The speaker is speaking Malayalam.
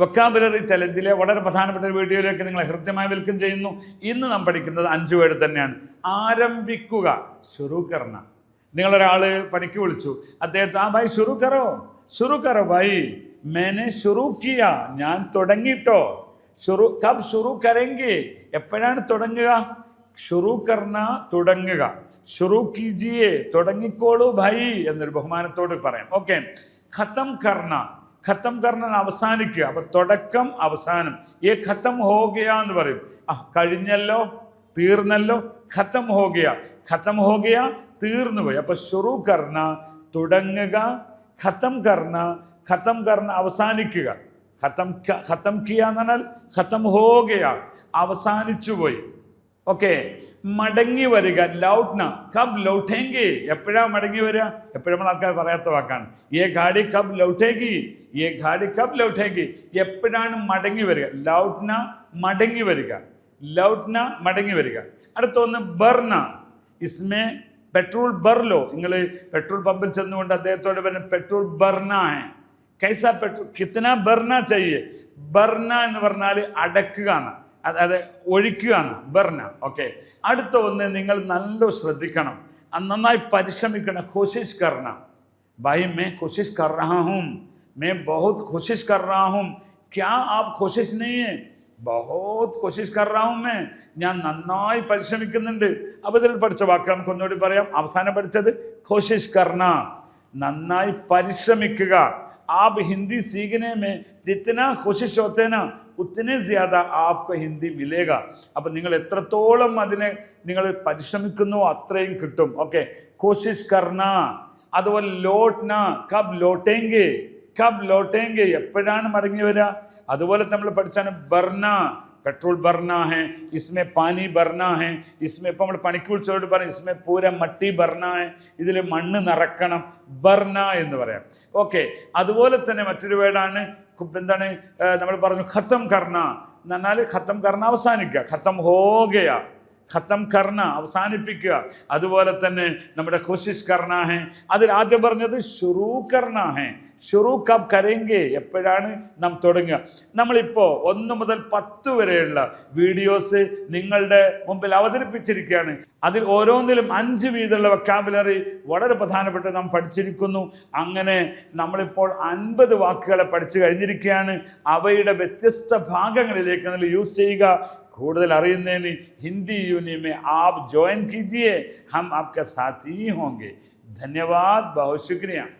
വൊക്കാബുലറി ചലഞ്ചിലെ വളരെ പ്രധാനപ്പെട്ട ഒരു വീഡിയോയിലേക്ക് നിങ്ങളെ ഹൃദ്യമായി വെൽക്കം ചെയ്യുന്നു. ഇന്ന് നാം പഠിക്കുന്നത് അഞ്ച് വേർഡ് തന്നെയാണ്. ആരംഭിക്കുക ഷുറൂക്കറിന നിങ്ങളൊരാൾ പണിക്ക് വിളിച്ചു. അദ്ദേഹത്തെ ആ ഭായി ഷുറൂക്കറോ ഷുറൂക്കറോ ഭായി മേനെ ഷുറൂക്കിയ കിയ ഞാൻ തുടങ്ങിട്ടോ. ഷുറു കബ് കരെങ്കി എപ്പോഴാണ് തുടങ്ങുക? ഷുറു തുടങ്ങുക. ഷുറു തുടങ്ങിക്കോളൂ ഭായി എന്നൊരു ബഹുമാനത്തോട് പറയാം. ഓക്കെ. ഖത്തം കർണ. ഖത്തം കർണൻ അവസാനിക്കുക. അപ്പൊ തുടക്കം അവസാനം. ഏ ഖത്തം ഹോഗയ എന്ന് പറയും. ആ കഴിഞ്ഞല്ലോ തീർന്നല്ലോ ഖത്തം ഹോഗയ. ഖത്തം ഹോഗയ തീർന്നു പോയി. അപ്പൊ ഷുറു കർണ തുടങ്ങുക ഖത്തം കർണ ഖത്തം കർണ അവസാനിക്കുക. ഖത്തം ഖത്തം കിയ എന്ന് പറഞ്ഞാൽ ഖത്തം ഹോഗയ അവസാനിച്ചു പോയി. ഓക്കെ? മടങ്ങി വരിക. ലൗട്ട്ന കബ് ലൗട്ടേങ്കി. എപ്പോഴാണ് മടങ്ങി വരിക? എപ്പോഴും നമ്മൾ ആൾക്കാർ പറയാത്ത വാക്കാണ്. ഏ ഗാഡി കബ് ലൗട്ടേങ്കി. ഏ ഗാഡി കബ് ലൗട്ടേങ്കി. എപ്പോഴാണ് മടങ്ങി വരിക? ലൗട്ട്ന മടങ്ങി വരിക. ലൗട്ട്ന മടങ്ങി വരിക. അടുത്തൊന്ന് ബർണ. ഇസ്മേ പെട്രോൾ ബർലോ. നിങ്ങൾ പെട്രോൾ പമ്പിൽ ചെന്നുകൊണ്ട് അദ്ദേഹത്തോട് പറഞ്ഞ പെട്രോൾ ബർണ. കൈസ പെട്രോൾ കിത്തന ബർണ ചെയ്യേ. ബർണ എന്ന് പറഞ്ഞാൽ അടക്കുക എന്ന് അതായത് ഒഴിക്കുകയാണ് ബെർന. ഓക്കെ അടുത്ത ഒന്ന് നിങ്ങൾ നല്ല ശ്രദ്ധിക്കണം. നന്നായി പരിശ്രമിക്കണം കോശിഷ് കർണ ഭായി മേ കോശിഷ് കർ മേ ബഹുത് കോശിഷ് കർ ക്യാ ആ കോശിഷ് നീ ബഹുത് കോശിഷ് കർ മേ. ഞാൻ നന്നായി പരിശ്രമിക്കുന്നുണ്ട്. അപ്പോൾ പഠിച്ച വാക്കുകൾ നമുക്ക് ഒന്നുകൂടി പറയാം. അവസാനം പഠിച്ചത് കോശിഷ് കർണ നന്നായി പരിശ്രമിക്കുക. ആപ് ഹിന്ദി സീഖനെ മേ ജിത്തന കോശിഷ് ഹോത്തേന ഉത്തിനെ ജ്യാദ ആപ്കോ ഹിന്ദി മിലേക അപ്പം നിങ്ങൾ എത്രത്തോളം അതിനെ നിങ്ങൾ പരിശ്രമിക്കുന്നു അത്രയും കിട്ടും. ഓക്കെ കോശിഷ് കർണ അതുപോലെ ലോട്ട്ന കബ് ലോട്ടേങ്കെ കബ് ലോട്ടേങ്കെ എപ്പോഴാണ് മടങ്ങി വരിക അതുപോലെ നമ്മൾ പഠിച്ചാണ് ബർണ. പെട്രോൾ भरना ഹെ ഇസ്മേ പാനി भरना ഹെ ഇസ്മേ ഇപ്പം നമ്മൾ പണിക്ക് വിളിച്ചോട് പറയും ഇസ്മേ പൂര മട്ടി ഹെ ഇതിൽ മണ്ണ് നിറക്കണം ബർണ എന്ന് പറയാം. ഓക്കെ അതുപോലെ തന്നെ മറ്റൊരു വേർഡാണ് എന്താണ് നമ്മൾ പറഞ്ഞു ഖത്തം കർണ. എന്ന് പറഞ്ഞാൽ ഖത്തം കർണ അവസാനിക്കുക ഖത്തം ഹോഗയ ഖത്തം കർണ അവസാനിപ്പിക്കുക. അതുപോലെ തന്നെ നമ്മുടെ കോശിഷ് കർണാഹെ അതിൽ ആദ്യം പറഞ്ഞത് ഷുറൂ കർണാഹെ ഷുറൂ കബ് കരയെങ്കിൽ എപ്പോഴാണ് നാം തുടങ്ങുക? നമ്മളിപ്പോൾ ഒന്ന് മുതൽ പത്ത് വരെയുള്ള വീഡിയോസ് നിങ്ങളുടെ മുമ്പിൽ അവതരിപ്പിച്ചിരിക്കുകയാണ്. അതിൽ ഓരോന്നിലും അഞ്ച് വീതമുള്ള വക്കാബുലറി വളരെ പ്രധാനപ്പെട്ട് നാം പഠിച്ചിരിക്കുന്നു. അങ്ങനെ നമ്മളിപ്പോൾ അൻപത് വാക്കുകളെ പഠിച്ചു കഴിഞ്ഞിരിക്കുകയാണ്. അവയുടെ വ്യത്യസ്ത ഭാഗങ്ങളിലേക്ക് നമ്മൾ യൂസ് ചെയ്യുക. കൂടുതൽ അറിയുന്നതിന് ഹിന്ദി യൂനി में आप ज्वाइन कीजिए हम आपके साथ ही होंगे धन्यवाद बहुत शुक्रिया